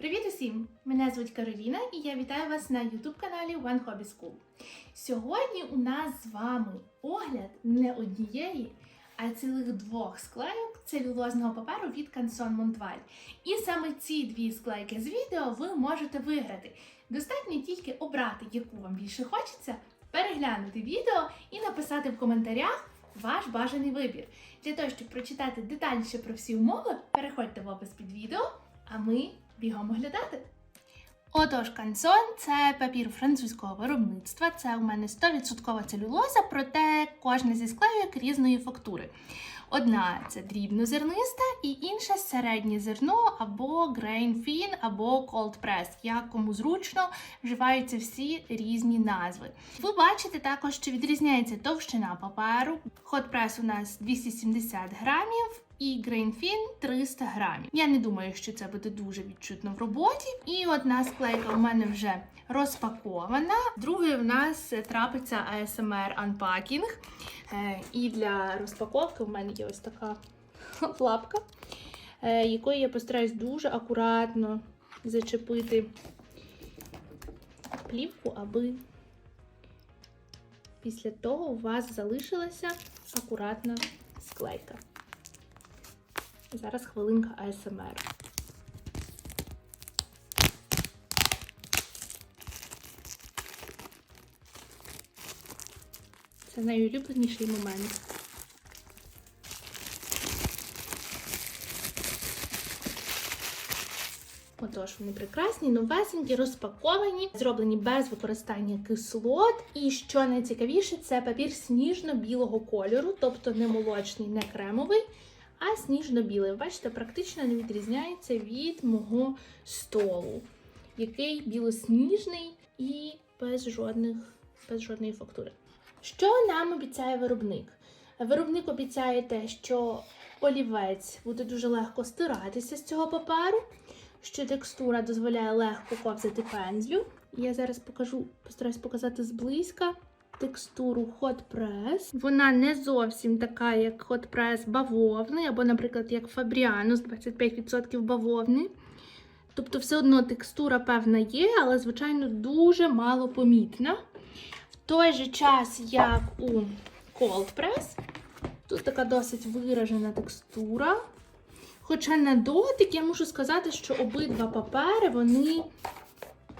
Привіт усім! Мене звуть Кароліна і я вітаю вас на YouTube каналі One Hobby School. Сьогодні у нас з вами огляд не однієї, а цілих двох склейок целюлозного паперу від Canson Montval. І саме ці дві склейки з відео ви можете виграти. Достатньо тільки обрати, яку вам більше хочеться, переглянути відео і написати в коментарях ваш бажаний вибір. Для того, щоб прочитати детальніше про всі умови, переходьте в опис під відео, а ми бігом оглядати. Отож, кансон це папір французького виробництва. Це у мене 100% целюлоза, проте кожна зі склейок різної фактури. Одна це дрібнозерниста і інша середнє зерно або grain fin, або cold press. Як кому зручно вживаються всі різні назви. Ви бачите також, що відрізняється товщина паперу. Hot press у нас 270 грамів. І грейнфін 300 грамів. Я не думаю, що це буде дуже відчутно в роботі. І одна склейка у мене вже розпакована. Другий в нас трапиться ASMR Unpacking. Е, І для розпаковки у мене є ось така лапка, е, якою я постараюсь дуже акуратно зачепити плівку, аби після того у вас залишилася акуратна склейка. Зараз хвилинка АСМР. Це найулюбленіший момент. Отож, вони прекрасні, новесенькі, розпаковані, зроблені без використання кислот. І що найцікавіше, це папір сніжно-білого кольору, тобто не молочний, не кремовий, а сніжно-білий. Бачите, практично не відрізняється від мого столу, який білосніжний і без жодних, без жодної фактури. Що нам обіцяє виробник? Виробник обіцяє те, що олівець буде дуже легко стиратися з цього паперу, що текстура дозволяє легко ковзати пензлю. Я зараз покажу, постараюсь показати зблизька текстуру Hot Press. Вона не зовсім така, як Hot Press бавовни, або, наприклад, як Fabriano з 25% бавовни. Тобто, все одно текстура певна є, але, звичайно, дуже мало помітна. В той же час, як у Cold Press, тут така досить виражена текстура. Хоча на дотик я можу сказати, що обидва папери вони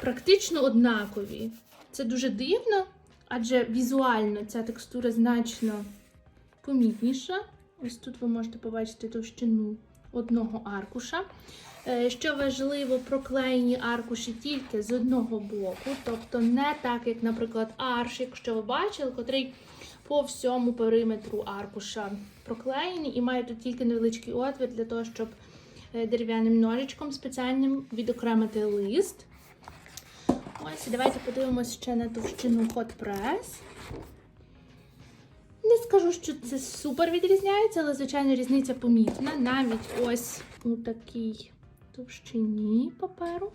практично однакові. Це дуже дивно, адже візуально ця текстура значно помітніша. Ось тут ви можете побачити товщину одного аркуша. Е, Що важливо, проклеєні аркуші тільки з одного боку, тобто не так, як, наприклад, арш, якщо ви бачили, котрий по всьому периметру аркуша проклеєний і має тут тільки невеличкий отвір для того, щоб е, дерев'яним ножичком спеціальним відокремити лист. Ось, давайте подивимося ще на товщину Hot Press. Не скажу, що це супер відрізняється, але, звичайно, різниця помітна. Навіть ось у такій товщині паперу.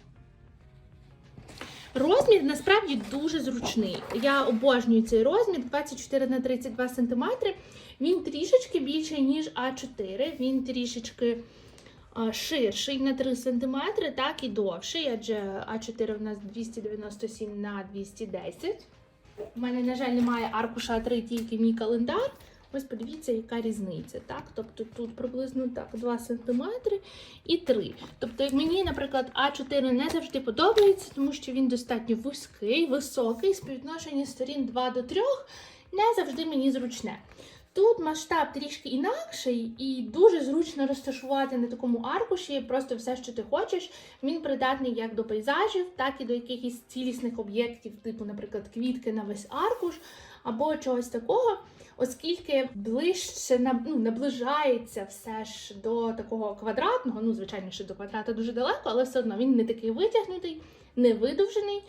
Розмір насправді дуже зручний. Я обожнюю цей розмір 24 на 32 см. Він трішечки більший, ніж А4. Він трішечки ширший на 3 см, так і довший, адже А4 у нас 297 на 210 У мене, на жаль, немає аркуша А3, тільки мій календар. Ось подивіться, яка різниця. так? Тобто тут приблизно так 2 см і 3 Тобто, мені, наприклад, А4 не завжди подобається, тому що він достатньо вузький, високий, співвідношення сторін 2 до 3 не завжди мені зручне. Тут масштаб трішки інакший і дуже зручно розташувати на такому аркуші просто все, що ти хочеш. Він придатний як до пейзажів, так і до якихось цілісних об'єктів, типу, наприклад, квітки на весь аркуш або чогось такого, оскільки ближче ну, наближається все ж до такого квадратного. Ну, звичайно, що до квадрата дуже далеко, але все одно він не такий витягнутий, не видовжений.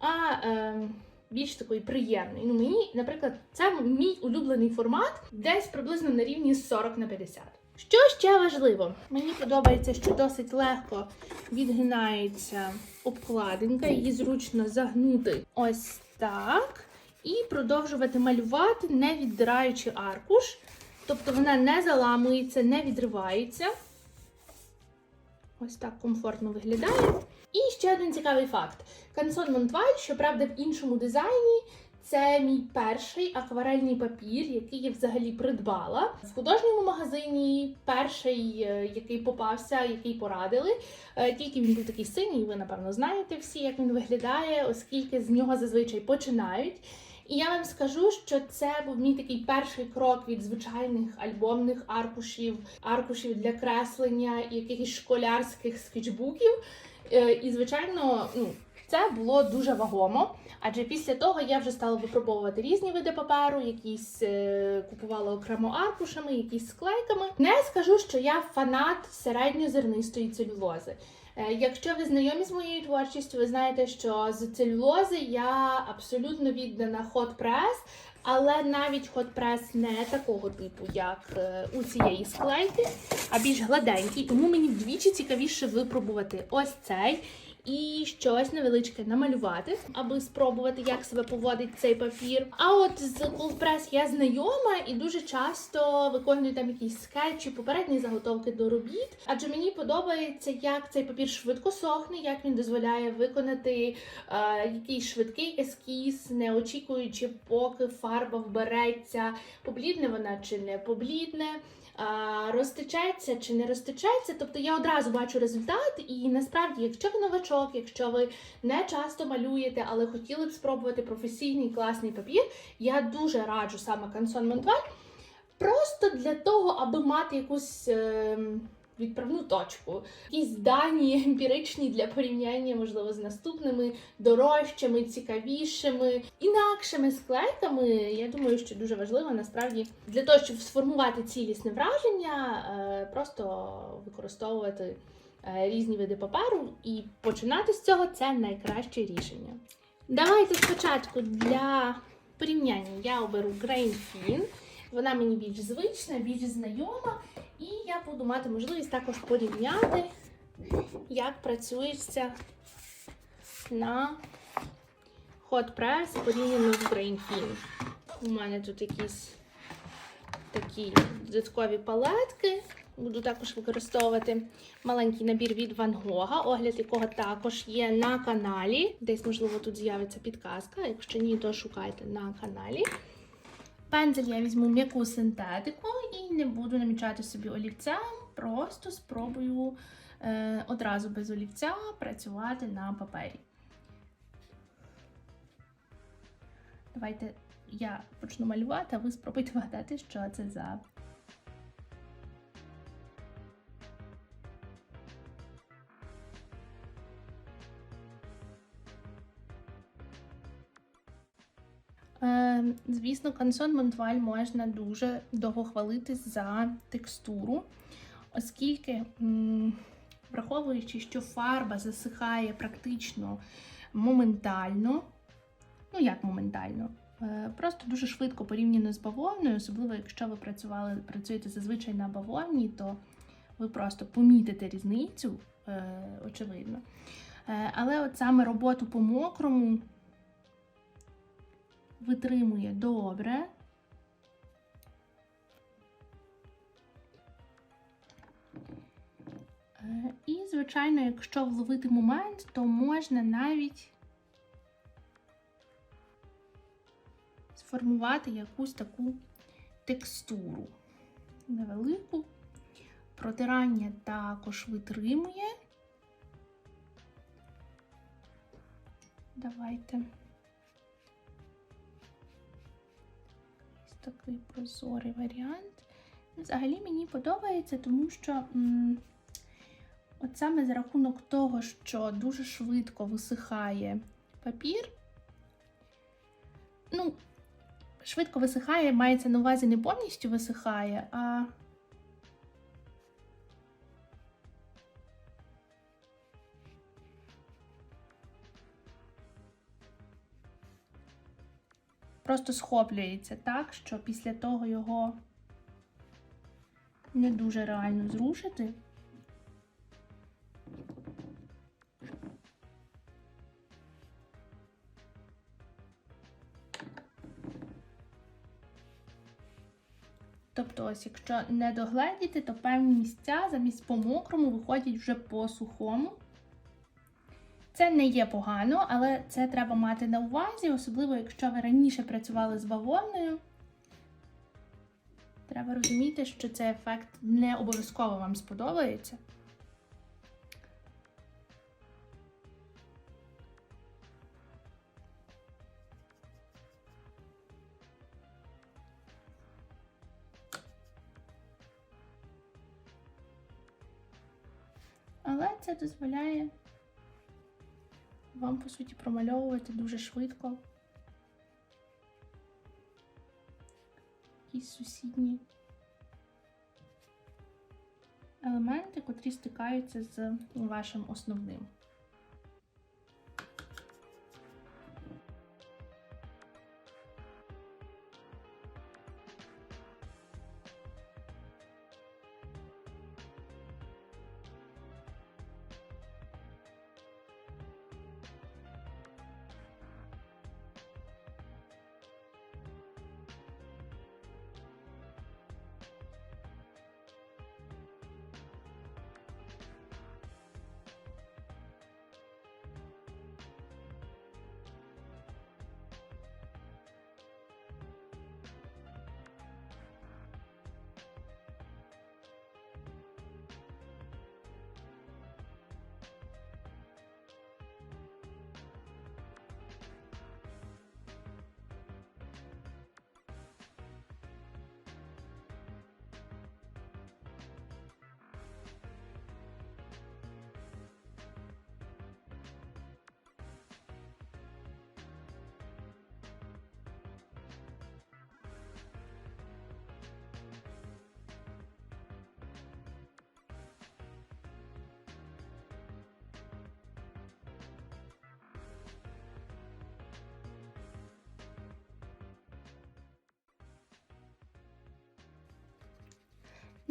а... Е, більш такий приємний. Ну, мені, наприклад, це мій улюблений формат, десь приблизно на рівні 40 на 50. Що ще важливо? Мені подобається, що досить легко відгинається обкладинка, її зручно загнути ось так. І продовжувати малювати, не віддираючи аркуш. Тобто вона не заламується, не відривається. Ось так комфортно виглядає. І ще один цікавий факт: Кансон Монтваль, щоправда, в іншому дизайні. Це мій перший акварельний папір, який я взагалі придбала в художньому магазині. Перший, е, який попався, який порадили. Е, Тільки він був такий синій, ви напевно знаєте всі, як він виглядає, оскільки з нього зазвичай починають. І я вам скажу, що це був мій такий перший крок від звичайних альбомних аркушів, аркушів для креслення, якихось школярських скетчбуків. Е, І, звичайно, ну, це було дуже вагомо. Адже після того я вже стала випробовувати різні види паперу, якісь е, купувала окремо аркушами, якісь склейками. Не скажу, що я фанат середньозернистої целюлози. Е, Якщо ви знайомі з моєю творчістю, ви знаєте, що з целюлози я абсолютно віддана хот прес, але навіть хот прес не такого типу, як е, у цієї склейки, а більш гладенький. Тому мені вдвічі цікавіше випробувати ось цей і щось невеличке намалювати, аби спробувати, як себе поводить цей папір. А от з Press я знайома і дуже часто виконую там якісь скетчі, попередні заготовки до робіт. Адже мені подобається, як цей папір швидко сохне, як він дозволяє виконати е, якийсь швидкий ескіз, не очікуючи, поки фарба вбереться, поблідне вона чи не поблідне а, розтечеться чи не розтичається. Тобто я одразу бачу результат, і насправді, якщо ви новачок, якщо ви не часто малюєте, але хотіли б спробувати професійний класний папір, я дуже раджу саме Монтваль. Просто для того, аби мати якусь. Відправну точку, якісь дані емпіричні для порівняння, можливо, з наступними дорожчими, цікавішими, інакшими склейками. Я думаю, що дуже важливо насправді для того, щоб сформувати цілісне враження, е, просто використовувати е, різні види паперу і починати з цього це найкраще рішення. Давайте спочатку для порівняння я оберу Grain Fin. Вона мені більш звична, більш знайома, і я буду мати можливість також порівняти, як працюється на Hot Press порівняно з Grain Fin. У мене тут якісь такі додаткові палетки. Буду також використовувати маленький набір від Ван Гога, огляд якого також є на каналі. Десь, можливо, тут з'явиться підказка. Якщо ні, то шукайте на каналі. Пензель я візьму м'яку синтетику і не буду намічати собі олівцем, просто спробую е, одразу без олівця працювати на папері. Давайте я почну малювати, а ви спробуйте вгадати, що це за. Звісно, кансон Монтваль можна дуже довго хвалити за текстуру, оскільки, враховуючи, що фарба засихає практично моментально, ну як моментально, е, просто дуже швидко порівняно з бавовною, особливо якщо ви працювали, працюєте зазвичай на бавовні, то ви просто помітите різницю, е, очевидно. Е, Але от саме роботу по мокрому витримує добре. Е, І, звичайно, якщо вловити момент, то можна навіть сформувати якусь таку текстуру невелику. Протирання також витримує. Давайте. Такий прозорий варіант. Взагалі мені подобається, тому що м, от саме за рахунок того, що дуже швидко висихає папір, ну, швидко висихає, мається на увазі не повністю висихає, а просто схоплюється так, що після того його не дуже реально зрушити. Тобто, ось, якщо не догледіти, то певні місця замість по мокрому виходять вже по сухому. Це не є погано, але це треба мати на увазі, особливо якщо ви раніше працювали з бавовною. Треба розуміти, що цей ефект не обов'язково вам сподобається. Але це дозволяє вам, по суті, промальовувати дуже швидко якісь сусідні елементи, котрі стикаються з вашим основним.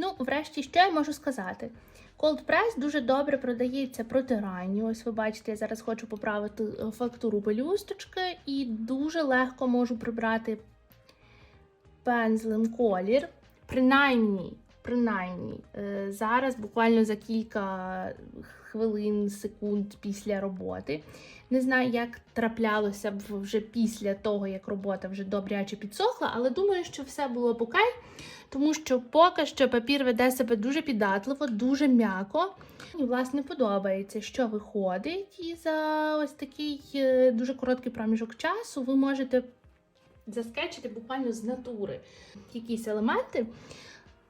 Ну, врешті, що я можу сказати? Cold Press дуже добре продається проти ранню. Ось ви бачите, я зараз хочу поправити е, фактуру пелюсточки і дуже легко можу прибрати пензлем колір. Принаймні, принаймні, е, зараз буквально за кілька хвилин, секунд після роботи. Не знаю, як траплялося б вже після того, як робота вже добряче підсохла, але думаю, що все було б окей, тому що поки що папір веде себе дуже піддатливо, дуже м'яко. Мені, власне, подобається, що виходить. І за ось такий е, дуже короткий проміжок часу ви можете заскетчити буквально з натури якісь елементи.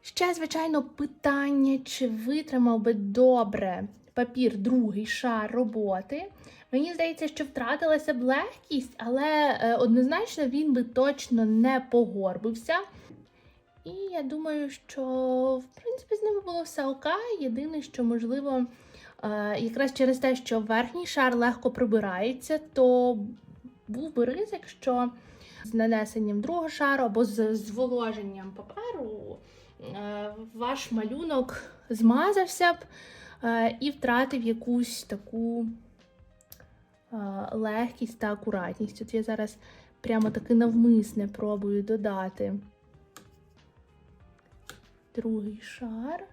Ще, звичайно, питання, чи витримав би добре папір другий шар роботи. Мені здається, що втратилася б легкість, але е, однозначно він би точно не погорбився. І я думаю, що в принципі з ними було все окей. Єдине, що можливо, е, якраз через те, що верхній шар легко прибирається, то був би ризик, що з нанесенням другого шару або з зволоженням паперу е, ваш малюнок змазався б і втратив якусь таку е, легкість та акуратність. От я зараз прямо таки навмисне пробую додати другий шар.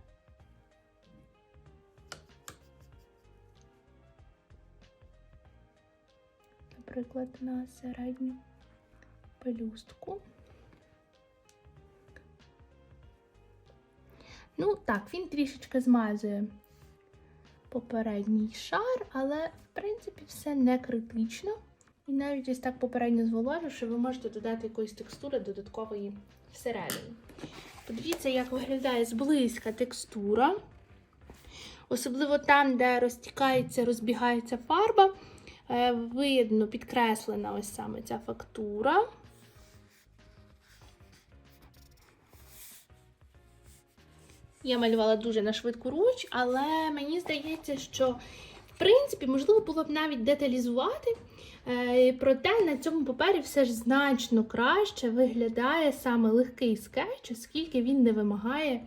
Наприклад, на середню пелюстку. Ну, так, він трішечки змазує попередній шар, але, в принципі, все не критично. І навіть ось так попередньо зволоживши, ви можете додати якоїсь текстури додаткової всередині. Подивіться, як виглядає зблизька текстура. Особливо там, де розтікається, розбігається фарба, е, видно, підкреслена ось саме ця фактура. Я малювала дуже на швидку руч, але мені здається, що в принципі можливо було б навіть деталізувати. Е, Проте на цьому папері все ж значно краще виглядає саме легкий скетч, оскільки він не вимагає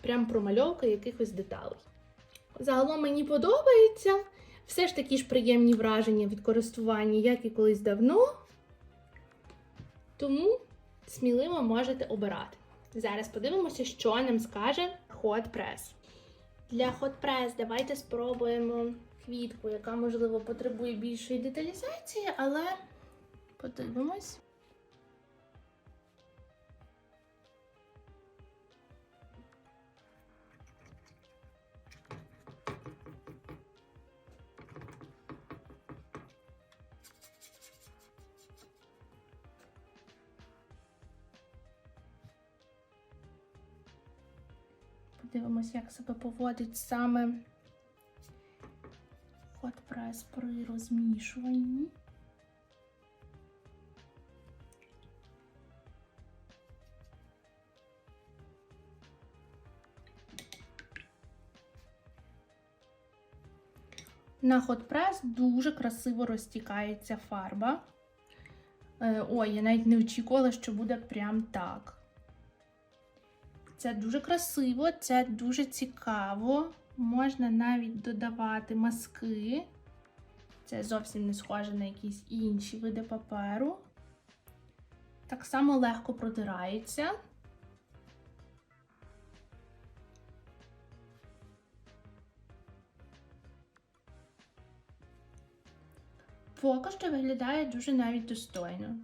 прям промальовки якихось деталей. Загалом мені подобається. Все ж такі ж приємні враження від користування, як і колись давно. Тому сміливо можете обирати. Зараз подивимося, що нам скаже Press. Для Press давайте спробуємо квітку, яка, можливо, потребує більшої деталізації, але подивимось. Подивимось, як себе поводить саме прес при розмішуванні. На хот прес дуже красиво розтікається фарба. Е, Ой, я навіть не очікувала, що буде прям так. Це дуже красиво, це дуже цікаво. Можна навіть додавати маски. Це зовсім не схоже на якісь інші види паперу. Так само легко продирається. Поки що виглядає дуже навіть достойно.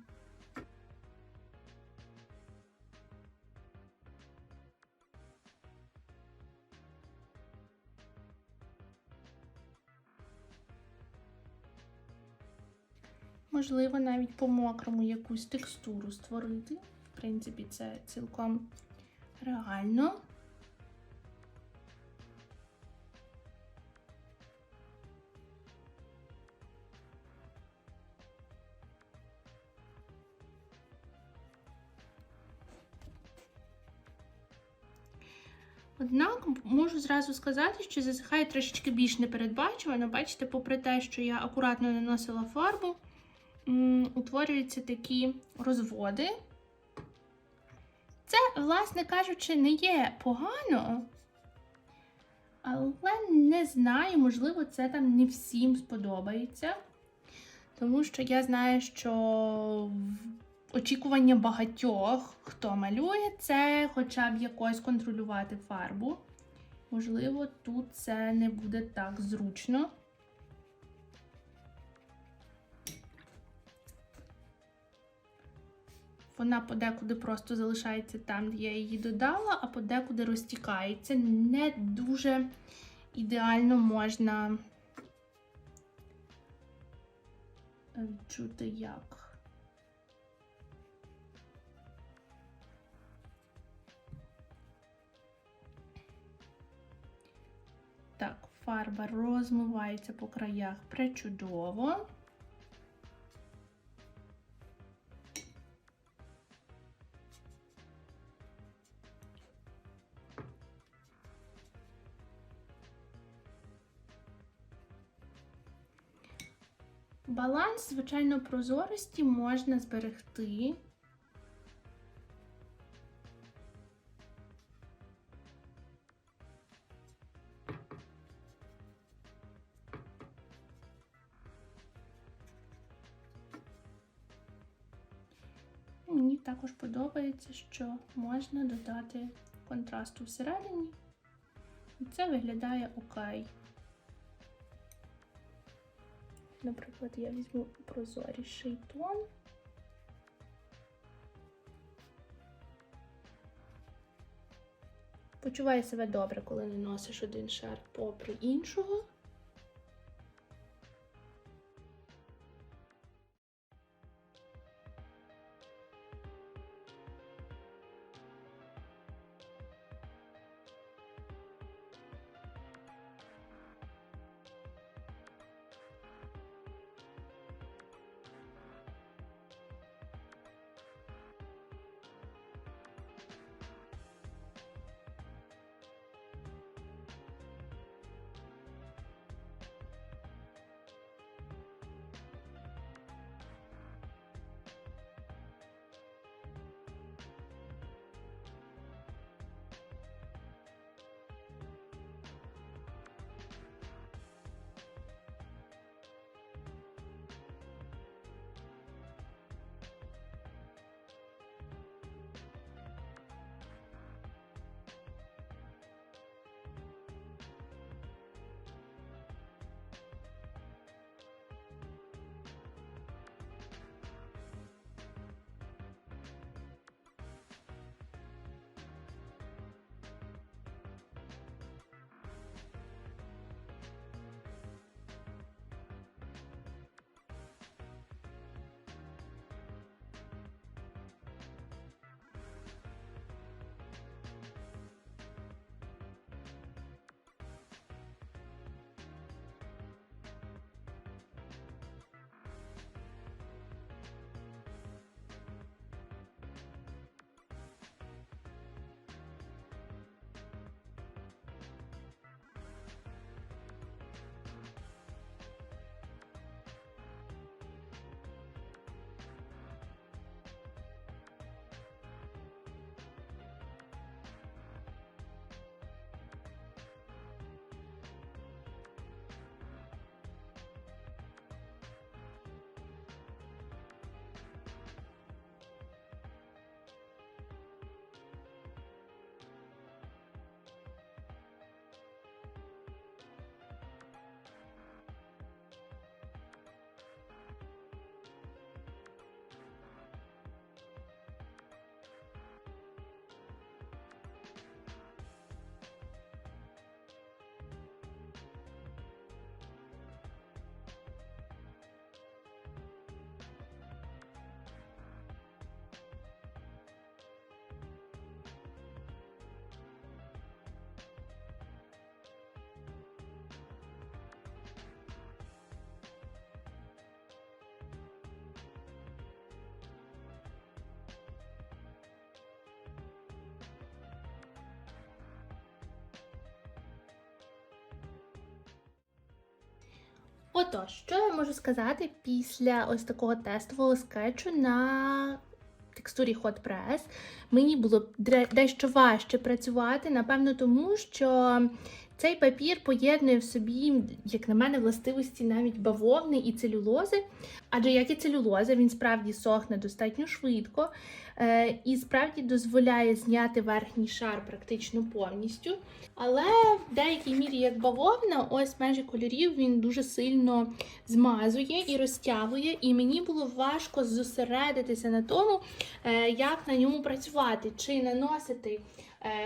Можливо, навіть по мокрому якусь текстуру створити. В принципі, це цілком реально. Однак можу зразу сказати, що засихає трошечки більш непередбачувано. Бачите, попри те, що я акуратно наносила фарбу, утворюються такі розводи. Це, власне кажучи, не є погано, але не знаю, можливо, це там не всім сподобається. Тому що я знаю, що очікування багатьох, хто малює, це хоча б якось контролювати фарбу. Можливо, тут це не буде так зручно. Вона подекуди просто залишається там, де я її додала, а подекуди розтікається. Не дуже ідеально можна відчути як. Так, фарба розмивається по краях пречудово. Баланс, звичайно, прозорості можна зберегти. Мені також подобається, що можна додати контрасту всередині, і це виглядає окей. Наприклад, я візьму прозоріший тон. Почуваю себе добре, коли не носиш один шар попри іншого. Отож, що я можу сказати після ось такого тестового скетчу на текстурі Hot Press? Мені було дещо важче працювати, напевно, тому що цей папір поєднує в собі, як на мене, властивості навіть бавовни і целюлози. Адже як і целюлоза, він справді сохне достатньо швидко е, і справді дозволяє зняти верхній шар практично повністю. Але в деякій мірі, як бавовна, ось межі кольорів він дуже сильно змазує і розтягує. І мені було важко зосередитися на тому, е, як на ньому працювати, чи наносити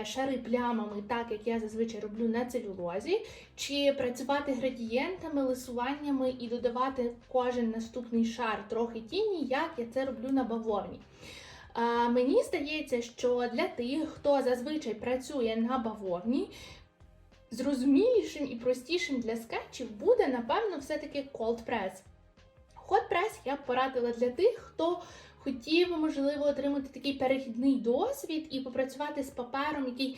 шари плямами, так як я зазвичай роблю на целюлозі, чи працювати градієнтами, лисуваннями і додавати кожен наступний шар трохи тіні, як я це роблю на бавовні. Мені здається, що для тих, хто зазвичай працює на бавовні, зрозумілішим і простішим для скетчів буде, напевно, все-таки cold press. Hot press я б порадила для тих, хто хотів, можливо, отримати такий перехідний досвід і попрацювати з папером, який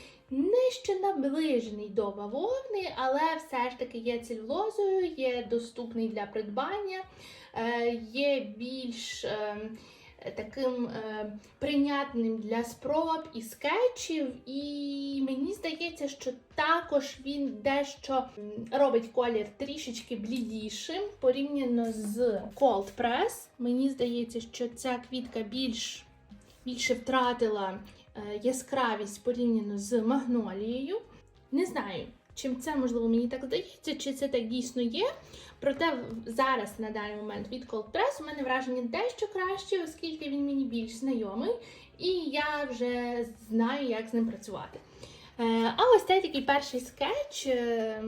ще наближений до бавовни, але все ж таки є цілюлозою, є доступний для придбання, е, є більш е, таким е, прийнятним для спроб і скетчів. І мені здається, що також він дещо робить колір трішечки блідішим порівняно з Cold Press. Мені здається, що ця квітка більш, більше втратила е, яскравість порівняно з магнолією. Не знаю, чим це можливо мені так здається, чи це так дійсно є. Проте зараз на даний момент від Cold у мене враження дещо краще, оскільки він мені більш знайомий, і я вже знаю, як з ним працювати. Е, А ось цей такий перший скетч е,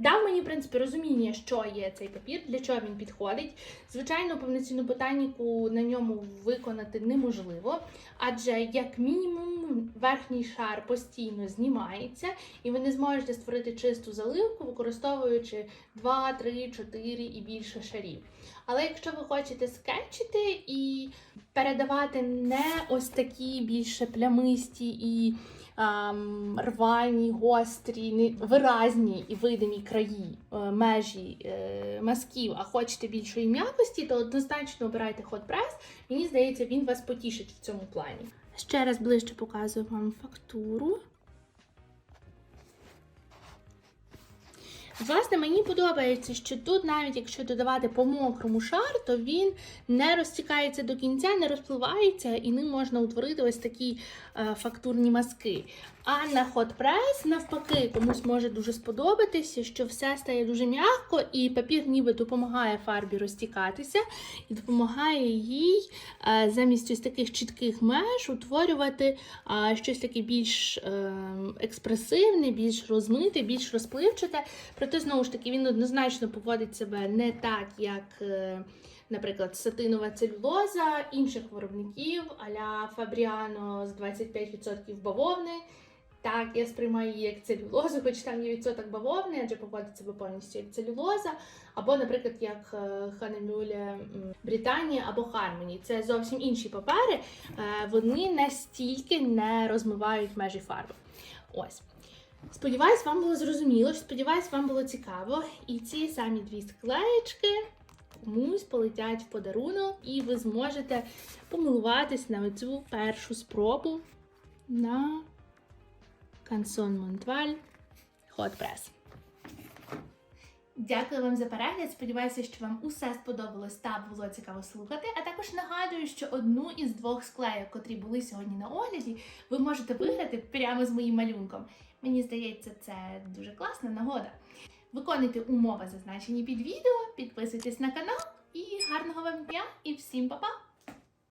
дав мені, в принципі, розуміння, що є цей папір, для чого він підходить. Звичайно, повноцінну ботаніку на ньому виконати неможливо, адже як мінімум верхній шар постійно знімається, і ви не зможете створити чисту заливку, використовуючи 2, 3, 4 і більше шарів. Але якщо ви хочете скетчити і передавати не ось такі більше плямисті і рвані, гострі, виразні і видимі краї, е, межі е, мазків, а хочете більшої м'якості, то однозначно обирайте ход прес. Мені здається, він вас потішить в цьому плані. Ще раз ближче показую вам фактуру. Власне, мені подобається, що тут, навіть якщо додавати по мокрому шар, то він не розтікається до кінця, не розпливається, і ним можна утворити ось такі е, фактурні мазки. А на Hot Press, навпаки, комусь може дуже сподобатися, що все стає дуже м'яко, і папір ніби допомагає фарбі розтікатися, і допомагає їй е, замість ось таких чітких меж утворювати е, щось таке більш е, експресивне, більш розмите, більш розпливчате. Проте, знову ж таки, він однозначно поводить себе не так, як. е, Наприклад, сатинова целюлоза інших виробників аля Фабріано з 25% бавовни. Так, я сприймаю її як целюлозу, хоч там є відсоток бавовни, адже поводить себе повністю як целюлоза. Або, наприклад, як е, Ханемюле Британія або Хармоні. Це зовсім інші папери. Е, Вони настільки не розмивають межі фарби. Ось. Сподіваюсь, вам було зрозуміло, сподіваюсь, вам було цікаво. І ці самі дві склеєчки комусь полетять в подарунок, і ви зможете помилуватись на цю першу спробу на Кансон Монтваль Press. Дякую вам за перегляд. Сподіваюся, що вам усе сподобалось та було цікаво слухати. А також нагадую, що одну із двох склеїв, котрі були сьогодні на огляді, ви можете виграти прямо з моїм малюнком. Мені здається, це дуже класна нагода. Виконуйте умови, зазначені під відео, підписуйтесь на канал і гарного вам дня і всім па-па!